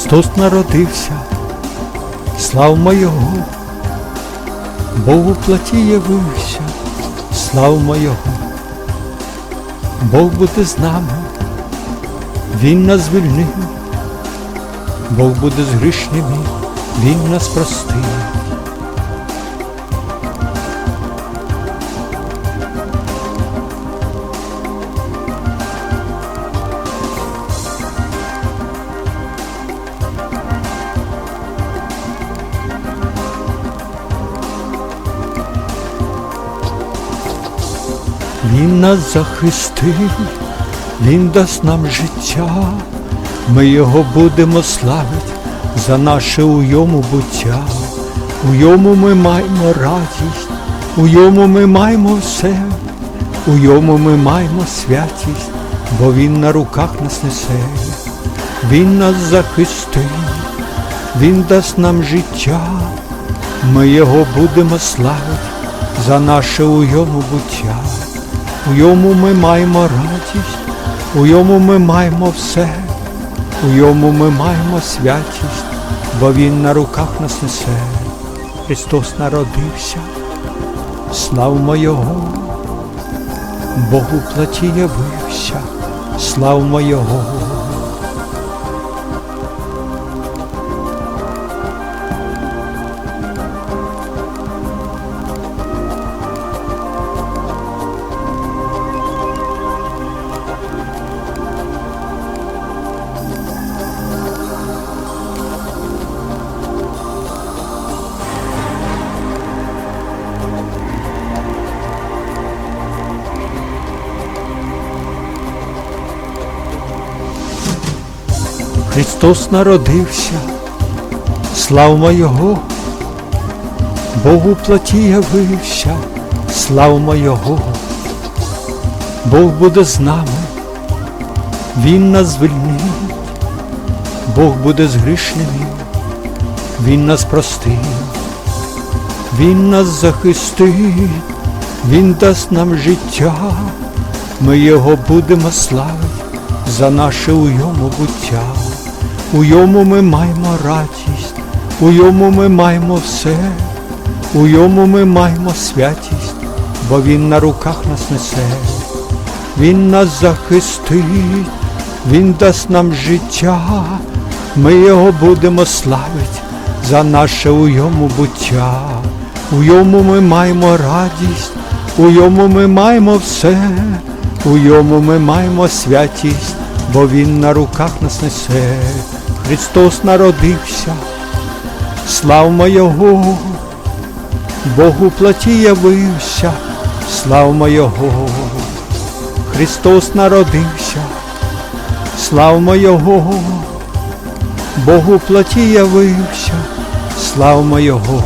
Христос народився, славма Його, Бог у плоті явився, славма Його, Бог буде з нами, Він нас звільнив, Бог буде з грішними, Він нас простив. Він нас захистив, Він дасть нам життя, ми його будемо славити за наше у йому буття. У йому ми маємо радість, у йому ми маємо все, у йому ми маємо святість, бо Він на руках нас несе, Він нас захистив, Він дасть нам життя, ми його будемо славити за наше у йому буття. У йому ми маємо радість, у йому ми маємо все, у йому ми маємо святість, бо Він на руках нас несе. Христос народився, славмо Його, Богу плоті явився, славмо Його. Христос народився, славмо Його, Бог у плоті явився, славмо Його, Бог буде з нами, Він нас звільнить, Бог буде з грішними, Він нас простить, Він нас захистить, Він дасть нам життя, ми Його будемо славити за наше у йому буття. У йому ми маємо радість, у йому ми маємо все, у йому ми маємо святість, бо Він на руках нас несе, Він нас захистить, Він дасть нам життя, ми його будемо славити за наше у йому буття. У йому ми маємо радість, у йому ми маємо все, у йому ми маємо святість, бо Він на руках нас несе. Христос народився, славмо Його, Богу плоті явився, славмо Його, Христос народився, славмо Його, Богу плоті явився, слав Його.